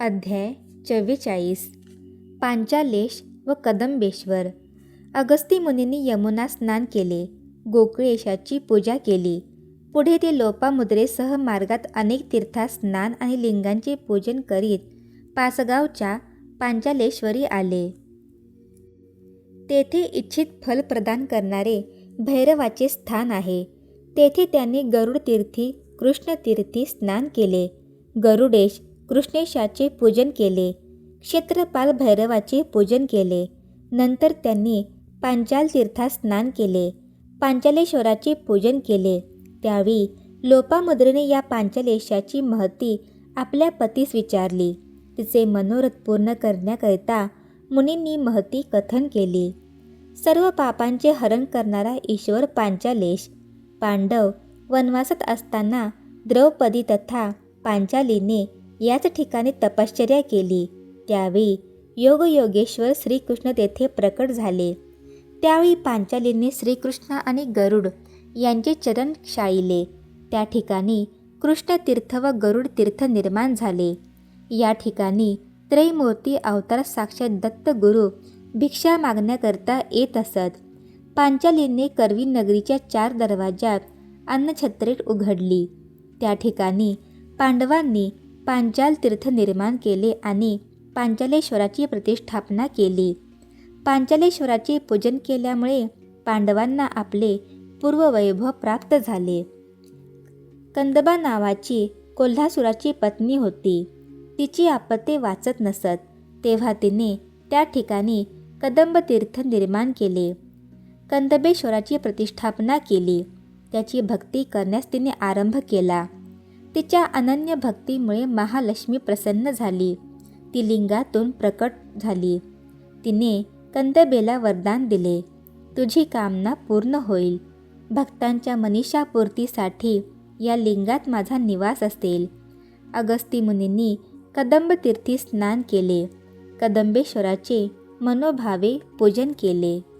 अध्याय चव्वेचाळीस. पांचालेश व कदंबेश्वर. अगस्ती मुनींनी यमुना स्नान केले. गोकुळेशाची पूजा केली. पुढे ते लोपामुद्रेसह मार्गात अनेक तीर्थात स्नान आणि लिंगांचे पूजन करीत पासगावच्या पांचालेश्वरी आले. तेथे इच्छित फल प्रदान करणारे भैरवाचे स्थान आहे. तेथे त्यांनी गरुडतीर्थी कृष्णतीर्थी स्नान केले. गरुडेश कृष्णेशाचे पूजन केले. क्षेत्रपाल भैरवाचे पूजन केले. नंतर त्यांनी पांचाल तीर्थात स्नान केले. पांचालेश्वराचे पूजन केले. त्यावेळी लोपामुद्रेने या पांचालेशाची महती आपल्या पतीस विचारली. तिचे मनोरथ पूर्ण करण्याकरिता मुनींनी महती कथन केली. सर्व पापांचे हरण करणारा ईश्वर पांचालेश. पांडव वनवासात असताना द्रौपदी तथा पांचालीने याच ठिकाणी तपश्चर्या केली. त्यावेळी योगयोगेश्वर श्रीकृष्ण तेथे प्रकट झाले. त्यावेळी पांचालींनी श्रीकृष्ण आणि गरुड यांचे चरण शाळिले त्या ठिकाणी कृष्णतीर्थ व गरुड तीर्थ निर्माण झाले. या ठिकाणी त्रैमूर्ती अवतार साक्षात दत्त गुरु भिक्षा मागण्याकरता येत असत. पांचालींनी करवी नगरीच्या चार दरवाजात अन्नछत्रे उघडली. त्या ठिकाणी पांडवांनी पांचाल तीर्थ निर्माण केले आणि पांचालेश्वराची प्रतिष्ठापना केली. पांचालेश्वराचे पूजन केल्यामुळे पांडवांना आपले पूर्ववैभव प्राप्त झाले. कंदबा नावाची कोल्हासुराची पत्नी होती. तिची आपत्ते वाचत नसत तेव्हा तिने त्या ठिकाणी कदंब तीर्थ निर्माण केले. कंदबेश्वराची प्रतिष्ठापना केली. त्याची भक्ती करण्यास तिने आरंभ केला. तिच्या अनन्य भक्तीमुळे महालक्ष्मी प्रसन्न झाली. ती लिंगातून प्रकट झाली. तिने कंदबेला वरदान दिले. तुझी कामना पूर्ण होईल. भक्तांच्या मनीषापूर्तीसाठी या लिंगात माझा निवास असेल. अगस्ती मुनींनी कदंब तीर्थी स्नान केले. कदंबेश्वराचे मनोभावे पूजन केले.